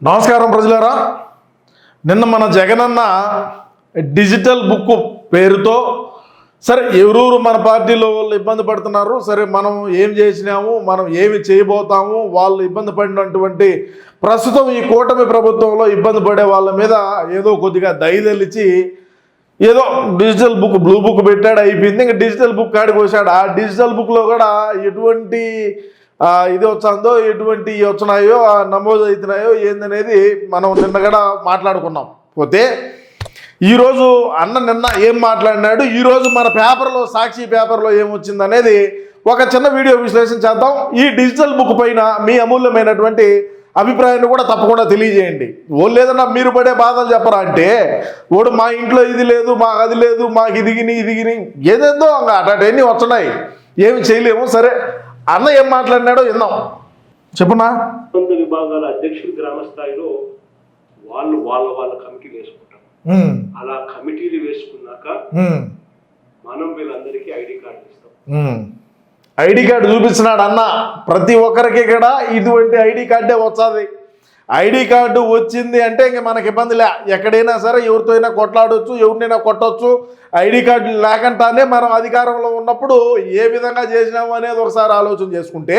నమస్కారం ప్రజలారా. నిన్న మన జగనన్న డిజిటల్ బుక్ పేరుతో సరే ఎవరూరు మన పార్టీలో వాళ్ళు ఇబ్బంది పడుతున్నారు సరే మనం ఏం చేసినాము మనం ఏమి చేయబోతాము వాళ్ళు ఇబ్బంది పడినటువంటి ప్రస్తుతం ఈ కూటమి ప్రభుత్వంలో ఇబ్బంది పడే వాళ్ళ మీద ఏదో కొద్దిగా దయదలిచి ఏదో డిజిటల్ బుక్ బ్లూ బుక్ పెట్టాడు అయిపోయింది. ఇంకా డిజిటల్ బుక్ కాడికి వచ్చాడు ఆ డిజిటల్ బుక్లో కూడా ఎటువంటి ఇది వచ్చిందో ఎటువంటి వచ్చినాయో నమోదు అవుతున్నాయో ఏందనేది మనం నిన్న కూడా మాట్లాడుకున్నాం. పోతే ఈరోజు అన్న నిన్న ఏం మాట్లాడినాడు? ఈరోజు మన పేపర్లో సాక్షి పేపర్లో ఏమొచ్చింది అనేది ఒక చిన్న వీడియో విశ్లేషణ చేద్దాం. ఈ డిజిటల్ బుక్ పైన మీ అమూల్యమైనటువంటి అభిప్రాయాన్ని కూడా తప్పకుండా తెలియజేయండి. ఓ లేదన్నా మీరు పడే బాధలు చెప్పరా అంటే ఓడు మా ఇంట్లో ఇది లేదు మాకు అది లేదు మాకు ఇదిగిని ఇదిగిని ఏదేందో ఇంకా అటన్నీ వస్తున్నాయి. ఏమి చేయలేము సరే. అన్న ఏం మాట్లాడినాడో విందాం చెప్పునా? అనుబంధ విభాగాల అధ్యక్షులు గ్రామ స్థాయిలో వాళ్ళు వాళ్ళ వాళ్ళ కమిటీలు వేసుకుంటారు. అలా కమిటీలు వేసుకున్నాక మనం వీళ్ళందరికీ ఐడి కార్డు ఇస్తాం. ఐడి కార్డు చూపిస్తున్నాడు అన్న. ప్రతి ఒక్కరికి కూడా ఇటువంటి ఐడి కార్డే వచ్చాది ఐడి కార్డు వచ్చింది అంటే ఇంక మనకి ఇబ్బంది లే. ఎక్కడైనా సరే ఎవరితో అయినా కొట్లాడొచ్చు ఎవరినైనా కొట్టవచ్చు ఐడి కార్డు లేకుండానే మనం అధికారంలో ఉన్నప్పుడు ఏ విధంగా చేసినాము అనేది ఒకసారి ఆలోచన చేసుకుంటే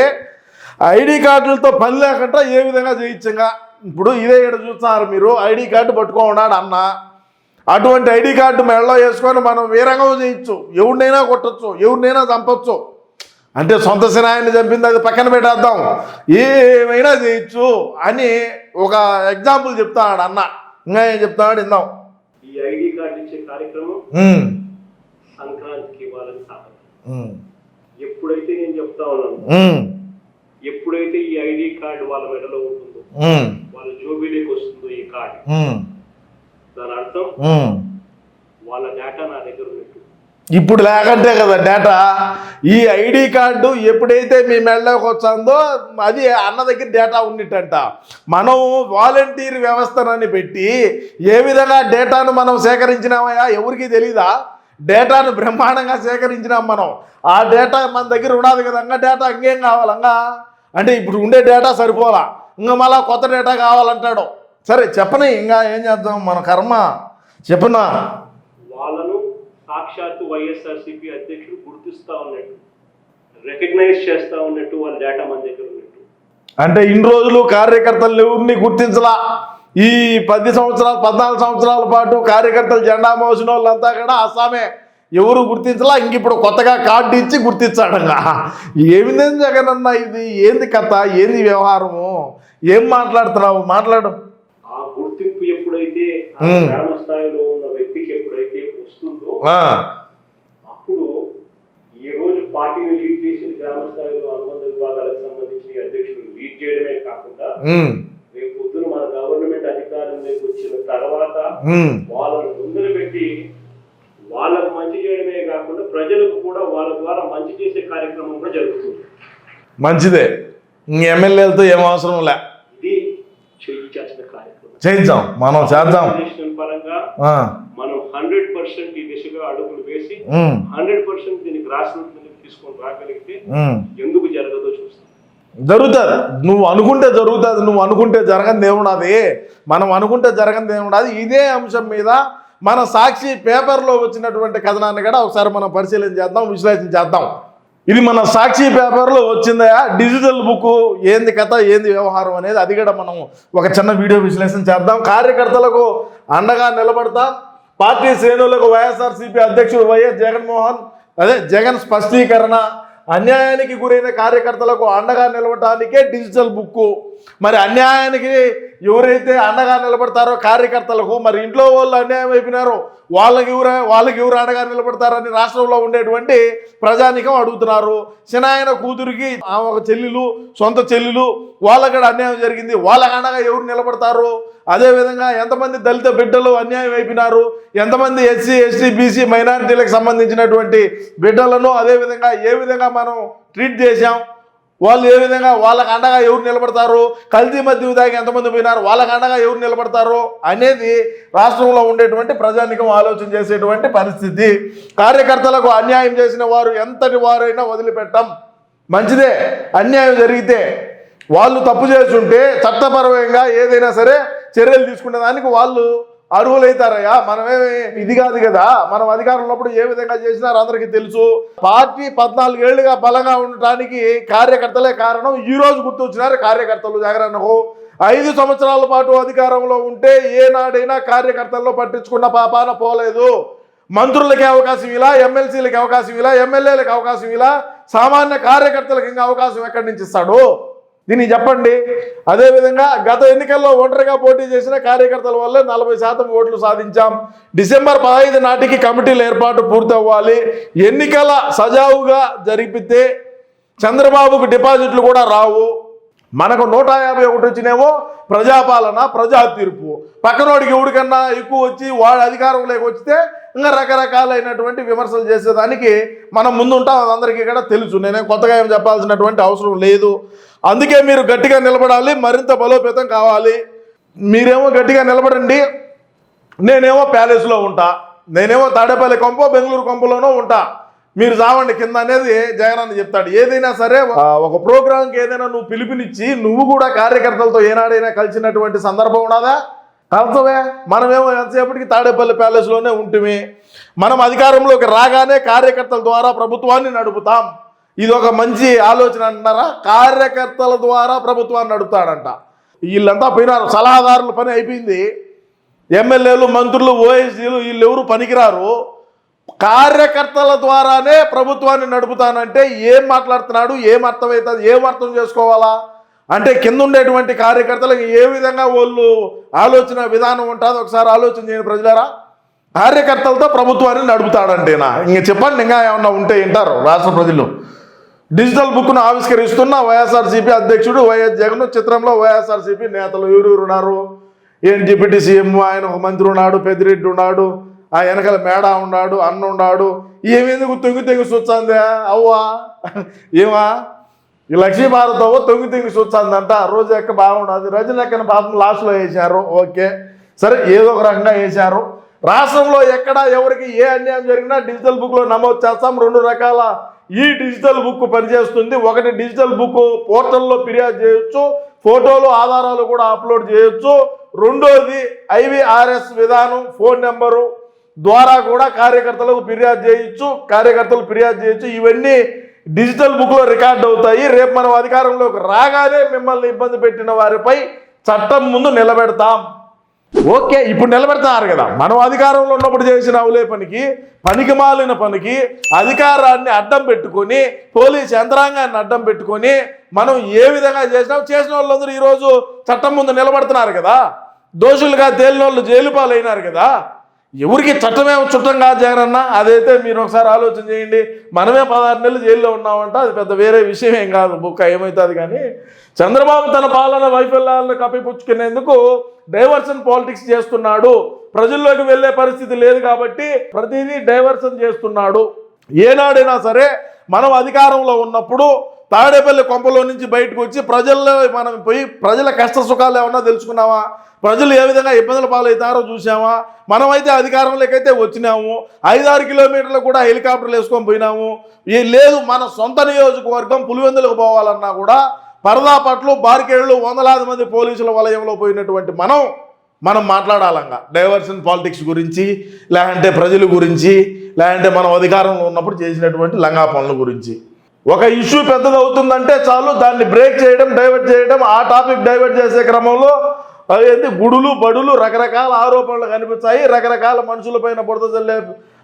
ఐడి కార్డులతో పని లేకుండా ఏ విధంగా చేయించంగా? ఇప్పుడు ఇదే ఇక్కడ చూస్తున్నారు మీరు ఐడి కార్డు పట్టుకోన్నాడు అన్న. అటువంటి ఐడి కార్డు మెడలో వేసుకొని మనం వీరంగం చేయొచ్చు ఎవరినైనా కొట్టచ్చు ఎవరినైనా చంపొచ్చు. అంటే సొంత సినాయన్ని చంపింది అది పక్కన పెట్టేద్దాం. ఏమైనా చేయొచ్చు అని ఒక ఎగ్జాంపుల్ చెప్తాడు అన్న. ఇంకా ఏం చెప్తాడు ఇందాం ఈ ఐడి కార్డు ఇచ్చే కార్యక్రమం సంక్రాంతికి ఎప్పుడైతే నేను చెప్తా ఉన్నాను ఎప్పుడైతే ఈ ఐడి కార్డు వాళ్ళ మెడలో ఉంటుందో వాళ్ళ జోబీలోకి వస్తుందో ఈ కార్డు దాని అర్థం. వాళ్ళ డేటా నా దగ్గర ఉన్నట్టు ఇప్పుడు లేకంటే కదా డేటా ఈ ఐడి కార్డు ఎప్పుడైతే మీ మెడలోకి వచ్చిందో అది అన్న దగ్గర డేటా ఉన్నట్టంట మనం వాలంటీర్ వ్యవస్థనని పెట్టి ఏ విధంగా డేటాను మనం సేకరించినామయ్యా ఎవరికి తెలీదా? డేటాను బ్రహ్మాండంగా సేకరించినాం మనం. ఆ డేటా మన దగ్గర ఉన్నది కదా ఇంకా డేటా ఇంకేం కావాలంగా అంటే ఇప్పుడు ఉండే డేటా సరిపోలా. ఇంకా మళ్ళీ కొత్త డేటా కావాలంటాడు. సరే చెప్పని ఇంకా ఏం చేద్దాం మన కర్మ? చెప్పనా? సాక్షాత్తు వైఎస్ఆర్సీపీ అధ్యక్షుడు గుర్తిస్తా ఉన్నట్టు రికగ్నైజ్ చేస్తా ఉన్నట్టు వాళ్ళ డేటా మన దగ్గర ఉన్నట్టు. అంటే ఇన్ని రోజులు కార్యకర్తలు ఎవరిని గుర్తించలా. ఈ పది సంవత్సరాలు పద్నాలుగు సంవత్సరాల పాటు కార్యకర్తలు జెండా మోసిన వాళ్ళంతా కూడా అస్సామే. ఎవరు గుర్తించలా? ఇంక ఇప్పుడు కొత్తగా కార్డు ఇచ్చి గుర్తించాడంగా ఏమింది జగన్ అన్న ఇది? ఏంది కథ? ఏంది వ్యవహారము? ఏం మాట్లాడుతున్నావు? మాట్లాడు. ఆ గుర్తింపు ఎప్పుడైతే స్థాయిలో ఉన్న వ్యక్తికి ఎప్పుడైతే వస్తుందో ఆ, అప్పుడు ఈ రోజు పార్టీని లీడ్ చేసిన గ్రామ స్థాయిలో అనుబంధ విభాగాలకు సంబంధించిన ఈ అధ్యక్షులు లీడ్ చేయడమే కాకుండా రేపు పొద్దున మన గవర్నమెంట్ అధికారంలోకి వచ్చిన తర్వాత వాళ్ళను ముందర పెట్టి వాళ్ళకు మంచి చేయడమే కాకుండా ప్రజలకు కూడా వాళ్ళ ద్వారా మంచి చేసే కార్యక్రమం కూడా జరుగుతుంది. మంచిదే. ఎమ్మెల్యేలతో ఏం అవసరం లే. ఇది చేయించాల్సిన కార్యక్రమం. చేద్దాం మనం చేద్దాం. పరంగా హండ్రెడ్ పర్సెంట్ ఈ దిశగా అడుగులు వేసి హండ్రెడ్ పర్సెంట్ దీనికి గ్రాస్ రూట్ మీద తీసుకొని రాగలిగితే. ఎందుకు జరగదో చూస్తాం. జరుగుతుంది నువ్వు అనుకుంటే జరుగుతుంది నువ్వు అనుకుంటే జరగని దేవుడాది మనం అనుకుంటే జరగని దేవుడాది ఇదే అంశం మీద మన సాక్షి పేపర్లో వచ్చినటువంటి కథనాన్ని కూడా ఒకసారి మనం పరిశీలన చేద్దాం విశ్లేషణ చేద్దాం. ఇది మన సాక్షి పేపర్లో వచ్చిందా డిజిటల్ బుక్ ఏంది కథ ఏంది వ్యవహారం అనేది అది కూడా మనం ఒక చిన్న వీడియో విశ్లేషణ చేద్దాం. కార్యకర్తలకు అండగా నిలబడతాం. పార్టీ శ్రేణులకు వైఎస్ఆర్సీపీ అధ్యక్షుడు వైఎస్ జగన్మోహన్ అదే జగన్ స్పష్టీకరణ అన్యాయానికి గురైన కార్యకర్తలకు అండగా నిలబడటానికే డిజిటల్ బుక్ మరి అన్యాయానికి ఎవరైతే అండగా నిలబడతారో కార్యకర్తలకు మరి ఇంట్లో వాళ్ళు అన్యాయం అయిపోయినారో వాళ్ళకి ఎవరు వాళ్ళకి ఎవరు అండగా నిలబడతారని రాష్ట్రంలో ఉండేటువంటి ప్రజానికం అడుగుతున్నారు. చిన్నాయన కూతురికి ఆమె ఒక చెల్లెలు సొంత చెల్లెలు వాళ్ళకి అన్యాయం జరిగింది. వాళ్ళకి అండగా ఎవరు నిలబడతారు? అదేవిధంగా ఎంతమంది దళిత బిడ్డలు అన్యాయం అయిపోయినారు? ఎంతమంది ఎస్సీ ఎస్టీ బీసీ మైనారిటీలకు సంబంధించినటువంటి బిడ్డలను అదేవిధంగా ఏ విధంగా మనం ట్రీట్ చేశాం? వాళ్ళు ఏ విధంగా వాళ్ళకి అండగా ఎవరు నిలబడతారు? కల్తీ మధ్య దాకా ఎంతమంది పోయినారు? వాళ్ళకి అండగా ఎవరు నిలబడతారు? అనేది రాష్ట్రంలో ఉండేటువంటి ప్రజానికం ఆలోచన చేసేటువంటి పరిస్థితి. కార్యకర్తలకు అన్యాయం చేసిన వారు ఎంతటి వారైనా వదిలిపెట్టం. మంచిదే. అన్యాయం జరిగితే వాళ్ళు తప్పు చేస్తుంటే చట్టపరమైన ఏదైనా సరే చర్యలు తీసుకునే దానికి వాళ్ళు అర్హులైతారయ్యా. మనమేమి ఇది కాదు కదా. మనం అధికారంలో ఉన్నప్పుడు ఏ విధంగా చేసినారో అందరికీ తెలుసు. పార్టీ పద్నాలుగేళ్ళుగా బలంగా ఉండటానికి కార్యకర్తలే కారణం. ఈ రోజు గుర్తొచ్చినారు కార్యకర్తలు జాగరణకు ఐదు సంవత్సరాల పాటు అధికారంలో ఉంటే ఏనాడైనా కార్యకర్తల్లో పట్టించుకున్న పాపాన పోలేదు. మంత్రులకి అవకాశం ఇలా ఎమ్మెల్సీలకి అవకాశం ఇలా ఎమ్మెల్యేలకు అవకాశం ఇలా సామాన్య కార్యకర్తలకు ఇంకా అవకాశం ఎక్కడి నుంచి ఇస్తాడు? దీన్ని చెప్పండి. అదేవిధంగా గత ఎన్నికల్లో ఒంటరిగా పోటీ చేసిన కార్యకర్తల వల్లే నలభై శాతం ఓట్లు సాధించాం. డిసెంబర్ పదహైదు నాటికి కమిటీల ఏర్పాటు పూర్తవ్వాలి. ఎన్నికల సజావుగా జరిపితే చంద్రబాబుకు డిపాజిట్లు కూడా రావు. మనకు నూట యాభై ఒకటి వచ్చినేమో ప్రజాపాలన ప్రజా తీర్పు. పక్కనోడికి ఎవడికన్నా ఎక్కువ వచ్చి వాడు అధికారంలోకి వచ్చితే ఇంకా రకరకాలైనటువంటి విమర్శలు చేసేదానికి మనం ముందుంటాం అది అందరికీ కూడా తెలుసు. నేనేం కొత్తగా ఏం చెప్పాల్సినటువంటి అవసరం లేదు. అందుకే మీరు గట్టిగా నిలబడాలి మరింత బలోపేతం కావాలి. మీరేమో గట్టిగా నిలబడండి. నేనేమో ప్యాలెస్లో ఉంటా. నేనేమో తాడేపల్లి కొంప బెంగళూరు కొంపలోనో ఉంటా. మీరు చావండి కింద అనేది జగన్ చెప్తాడు. ఏదైనా సరే ఒక ప్రోగ్రాంకి ఏదైనా నువ్వు పిలుపునిచ్చి నువ్వు కూడా కార్యకర్తలతో ఏనాడైనా కలిసినటువంటి సందర్భం ఉన్నదా? కలుసవే మనమేమో ఎంతసేపటికి తాడేపల్లి ప్యాలెస్లోనే ఉంటుంది మనం అధికారంలోకి రాగానే కార్యకర్తల ద్వారా ప్రభుత్వాన్ని నడుపుతాం. ఇది ఒక మంచి ఆలోచన అంటున్నారా కార్యకర్తల ద్వారా ప్రభుత్వాన్ని నడుపుతాడంట. వీళ్ళంతా పోయినారు. సలహాదారుల పని అయిపోయింది. ఎమ్మెల్యేలు మంత్రులు ఓఎస్డీలు వీళ్ళు ఎవరు పనికిరారు? కార్యకర్తల ద్వారానే ప్రభుత్వాన్ని నడుపుతానంటే ఏం మాట్లాడుతున్నాడు? ఏం అర్థమవుతుంది ఏం అర్థం చేసుకోవాలా? అంటే కింద ఉండేటువంటి కార్యకర్తలకు ఏ విధంగా వాళ్ళు ఆలోచన విధానం ఉంటుందో ఒకసారి ఆలోచన చేయని ప్రజలారా. కార్యకర్తలతో ప్రభుత్వాన్ని నడుపుతాడంటేనా ఇంక చెప్పండి ఇంకా ఏమన్నా ఉంటే వింటారు రాష్ట్ర ప్రజలు. డిజిటల్ బుక్ను ఆవిష్కరిస్తున్న వైఎస్ఆర్సీపీ అధ్యక్షుడు వైఎస్ జగన్ చిత్రంలో వైఎస్ఆర్సీపీ నేతలు ఎవరెవరు ఉన్నారు? ఏం డిప్యూటీ సీఎం ఆయన ఒక మంత్రి ఉన్నాడు పెద్దిరెడ్డి ఉన్నాడు ఆ వెనకాల మేడ ఉన్నాడు అన్న ఉన్నాడు. ఏమేందుకు తొంగి తెంగి చూస్తుందే అవ్వా? ఏమా? ఈ లక్ష్మీ తొంగి తొంగి తెంగి చూస్తుందంట. రోజు ఎక్క బాగుండదు రజని ఎక్కని పాపం లాస్ట్లో వేశారు. ఓకే. సరే ఏదో ఒక రకంగా వేశారు. రాష్ట్రంలో ఎక్కడ ఎవరికి ఏ అన్యాయం జరిగినా డిజిటల్ బుక్లో నమోదు చేస్తాం. రెండు రకాల ఈ డిజిటల్ బుక్ పనిచేస్తుంది. ఒకటి డిజిటల్ బుక్ పోర్టల్లో ఫిర్యాదు చేయొచ్చు. ఫోటోలు ఆధారాలు కూడా అప్లోడ్ చేయొచ్చు. రెండోది ఐవీఆర్ఎస్ విధానం ఫోన్ నెంబరు ద్వారా కూడా కార్యకర్తలకు ఫిర్యాదు చేయొచ్చు. కార్యకర్తలు ఫిర్యాదు చేయొచ్చు. ఇవన్నీ డిజిటల్ బుక్లో రికార్డ్ అవుతాయి. రేపు మనం అధికారంలోకి రాగానే మిమ్మల్ని ఇబ్బంది పెట్టిన వారిపై చట్టం ముందు నిలబెడతాం. ఓకే ఇప్పుడు నిలబెడతారు కదా. మనం అధికారంలో ఉన్నప్పుడు చేసిన అవులే పనికి పనికి మాలిన పనికి అధికారాన్ని అడ్డం పెట్టుకొని పోలీస్ యంత్రాంగాన్ని అడ్డం పెట్టుకొని మనం ఏ విధంగా చేసినాం? చేసిన వాళ్ళందరూ ఈరోజు చట్టం ముందు నిలబడుతున్నారు కదా. దోషులుగా తేలిన వాళ్ళు జైలు పాలైనారు కదా. ఎవరికి చట్టమే చుట్టం కాదు జగనన్న అదైతే మీరు ఒకసారి ఆలోచన చేయండి. మనమే పదహారు నెలలు జైల్లో ఉన్నామంట అది పెద్ద వేరే విషయం ఏం కాదు బుక్ ఏమవుతుంది కానీ. చంద్రబాబు తన పాలన వైఫల్యాలను కప్పిపుచ్చుకునేందుకు డైవర్షన్ పాలిటిక్స్ చేస్తున్నాడు. ప్రజల్లోకి వెళ్ళే పరిస్థితి లేదు కాబట్టి ప్రతిదీ డైవర్షన్ చేస్తున్నాడు. ఏనాడైనా సరే మనం అధికారంలో ఉన్నప్పుడు తాడేపల్లి కొంపలో నుంచి బయటకు వచ్చి ప్రజల్లో మనం పోయి ప్రజల కష్ట సుఖాలు ఏమన్నా తెలుసుకున్నామా ప్రజలు ఏ విధంగా ఇబ్బందుల పాలవుతారో చూసామా మనమైతే అధికారంలోకైతే వచ్చినాము. ఐదారు కిలోమీటర్లు కూడా హెలికాప్టర్లు వేసుకొని పోయినాము. ఏ లేదు మన సొంత నియోజకవర్గం పులివెందులకు పోవాలన్నా కూడా పరదా పట్లు బార్కేళ్ళు వందలాది మంది పోలీసుల వలయంలో పోయినటువంటి మనం మనం మాట్లాడాలంగా. డైవర్షన్ పాలిటిక్స్ గురించి లేదంటే ప్రజల గురించి లేదంటే మనం అధికారంలో ఉన్నప్పుడు చేసినటువంటి లంగా పనుల గురించి. ఒక ఇష్యూ పెద్దదవుతుందంటే చాలు దాన్ని బ్రేక్ చేయడం డైవర్ట్ చేయడం ఆ టాపిక్ డైవర్ట్ చేసే క్రమంలో అదేంటి గుడులు బడులు రకరకాల ఆరోపణలు కనిపిస్తాయి రకరకాల మనుషులపైన బురద చల్లే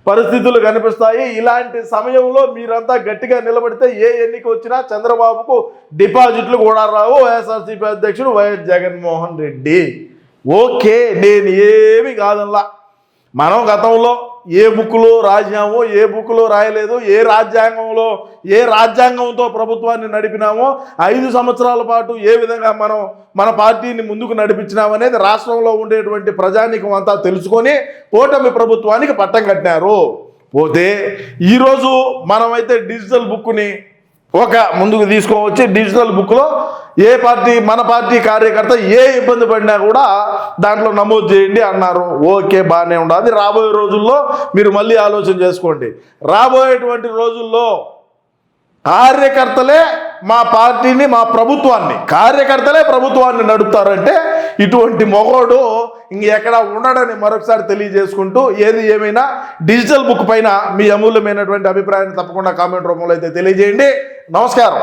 పరిస్థితులు కనిపిస్తాయి. ఇలాంటి సమయంలో మీరంతా గట్టిగా నిలబడితే ఏ ఎన్నిక వచ్చినా చంద్రబాబుకు డిపాజిట్లు కూడా రావు. వైఎస్ఆర్సీపీ అధ్యక్షుడు వైఎస్ జగన్మోహన్ రెడ్డి. ఓకే నేను ఏమి కాదల్లా మనం గతంలో ఏ బుక్లో రాసినామో ఏ బుక్లో రాయలేదు ఏ రాజ్యాంగంలో ఏ రాజ్యాంగంతో ప్రభుత్వాన్ని నడిపినామో ఐదు సంవత్సరాల పాటు ఏ విధంగా మనం మన పార్టీని ముందుకు నడిపించినామనేది రాష్ట్రంలో ఉండేటువంటి ప్రజానికం అంతా తెలుసుకొని కూటమి ప్రభుత్వానికి పట్టం కట్టినారు. పోతే ఈరోజు మనమైతే డిజిటల్ బుక్ని ఒక ముందుకు తీసుకొని డిజిటల్ బుక్లో ఏ పార్టీ మన పార్టీ కార్యకర్త ఏ ఇబ్బంది పడినా కూడా దాంట్లో నమోదు చేయండి అన్నారు. ఓకే బాగానే ఉండదు రాబోయే రోజుల్లో మీరు మళ్ళీ ఆలోచన చేసుకోండి. రాబోయేటువంటి రోజుల్లో కార్యకర్తలే మా పార్టీని మా ప్రభుత్వాన్ని కార్యకర్తలే ప్రభుత్వాన్ని నడుపుతారంటే ఇటువంటి మొగోడు ఇంకెక్కడ ఉండడని మరొకసారి తెలియజేసుకుంటూ ఏది ఏమైనా డిజిటల్ బుక్ పైన మీ అమూల్యమైనటువంటి అభిప్రాయాన్ని తప్పకుండా కామెంట్ రూపంలో అయితే తెలియజేయండి. నమస్కారం.